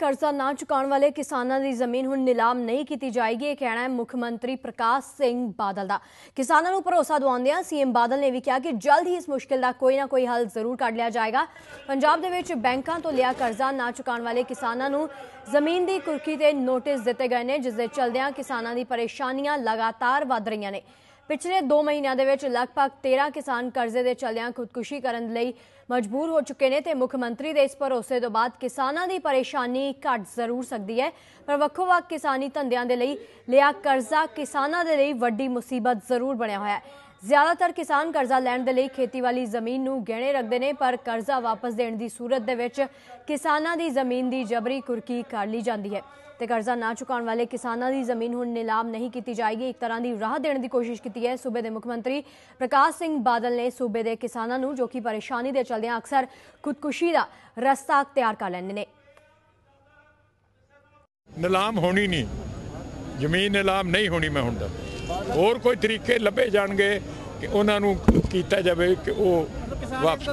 ਕਰਜ਼ਾ ਨਾ ਚੁਕਾਉਣ ਵਾਲੇ ਕਿਸਾਨਾਂ ਦੀ ਜ਼ਮੀਨ ਹੁਣ ਨਿਲਾਮ ਨਹੀਂ ਕੀਤੀ ਜਾਏਗੀ। ਇਹ ਕਹਿਣਾ ਹੈ ਮੁੱਖ ਮੰਤਰੀ ਪ੍ਰਕਾਸ਼ ਸਿੰਘ ਬਾਦਲ ਦਾ। ਕਿਸਾਨਾਂ ਨੂੰ ਭਰੋਸਾ ਦਿਵਾਉਂਦਿਆਂ ਸੀਐਮ ਬਾਦਲ ਨੇ ਵੀ ਕਿਹਾ ਕਿ ਜਲਦ ਹੀ ਇਸ ਮੁਸ਼ਕਿਲ ਦਾ ਕੋਈ ਨਾ ਕੋਈ ਹੱਲ ਜ਼ਰੂਰ ਕੱਢ ਲਿਆ ਜਾਏਗਾ। ਪੰਜਾਬ ਦੇ ਵਿੱਚ ਬੈਂਕਾਂ ਤੋਂ ਲਿਆ ਕਰਜ਼ਾ ਨਾ ਚੁਕਾਉਣ ਵਾਲੇ ਕਿਸਾਨਾਂ ਨੂੰ ਜ਼ਮੀਨ ਦੀ ਕੁਰਕੀ ਤੇ ਨੋਟਿਸ ਦਿੱਤੇ ਗਏ ਨੇ, ਜਿਸ ਦੇ ਚਲਦਿਆਂ ਕਿਸਾਨਾਂ ਦੀ ਪਰੇਸ਼ਾਨੀਆਂ ਲਗਾਤਾਰ ਵੱਧ ਰਹੀਆਂ ਨੇ। ਪਿਛਲੇ 2 ਮਹੀਨਿਆਂ ਦੇ ਵਿੱਚ ਲਗਭਗ 13 ਕਿਸਾਨ ਕਰਜ਼ੇ ਦੇ ਚਲਿਆਂ ਖੁਦਕੁਸ਼ੀ ਕਰਨ ਲਈ ਮਜਬੂਰ ਹੋ ਚੁੱਕੇ ਨੇ ਤੇ ਮੁੱਖ ਮੰਤਰੀ ਦੇ ਇਸ ਭਰੋਸੇ ਤੋਂ ਬਾਅਦ ਕਿਸਾਨਾਂ ਦੀ ਪਰੇਸ਼ਾਨੀ ਘਟ ਜ਼ਰੂਰ ਸਕਦੀ ਹੈ। ਪਰ ਵੱਖੋ-ਵੱਖ ਕਿਸਾਨੀ ਧੰਦਿਆਂ ਦੇ ਲਈ ਲਿਆ ਕਰਜ਼ਾ ਕਿਸਾਨਾਂ ਦੇ ਲਈ ਵੱਡੀ ਮੁਸੀਬਤ ਜ਼ਰੂਰ ਬਣਿਆ ਹੋਇਆ ਹੈ। ਜ਼ਿਆਦਾਤਰ ਕਿਸਾਨ ਕਰਜ਼ਾ ਲੈਣ ਦੇ ਲਈ ਖੇਤੀ ਵਾਲੀ ਜ਼ਮੀਨ ਨੂੰ ਗਹਿਣੇ ਰੱਖਦੇ ਨੇ, ਪਰ ਕਰਜ਼ਾ ਵਾਪਸ ਦੇਣ ਦੀ ਸੂਰਤ ਦੇ ਵਿੱਚ ਕਿਸਾਨਾਂ ਦੀ ਜ਼ਮੀਨ ਦੀ ਜਬਰੀ ਕੁਰਕੀ ਕਰ ਲਈ ਜਾਂਦੀ ਹੈ। ਤੇ ਕਰਜ਼ਾ ਨਾ ਚੁਕਾਉਣ ਵਾਲੇ ਕਿਸਾਨਾਂ ਦੀ ਜ਼ਮੀਨ ਹੁਣ ਨਿਲਾਮ ਨਹੀਂ ਕੀਤੀ ਜਾਏਗੀ। ਇੱਕ ਤਰ੍ਹਾਂ ਦੀ ਰਾਹ ਦੇਣ ਦੀ ਕੋਸ਼ਿਸ਼ ਕੀਤੀ ਹੈ। ਸੂਬੇ ਦੇ ਮੁੱਖ ਮੰਤਰੀ ਪ੍ਰਕਾਸ਼ ਸਿੰਘ ਬਾਦਲ ਨੇ ਸੂਬੇ ਦੇ ਕਿਸਾਨਾਂ ਨੂੰ, ਜੋ ਕਿ ਪਰੇਸ਼ਾਨੀ ਦੇ ਚਲਦਿਆਂ ਅਕਸਰ ਖੁਦਕੁਸ਼ੀ ਦਾ ਰਸਤਾ ਤਿਆਰ ਕਰ ਲੈਂਦੇ ਨੇ। ਨਿਲਾਮ ਹੋਣੀ ਨਹੀਂ। ਜ਼ਮੀਨ ਨਿਲਾਮ ਨਹੀਂ ਹੋਣੀ ਮੈਂ ਹੁੰਦਾ ਹੋਰ ਕੋਈ ਤਰੀਕੇ ਲੱਭੇ ਜਾਣਗੇ ਕਿ ਉਹਨਾਂ ਨੂੰ ਕੀਤਾ ਜਾਵੇ ਕਿ ਉਹ ਵਾਪਸ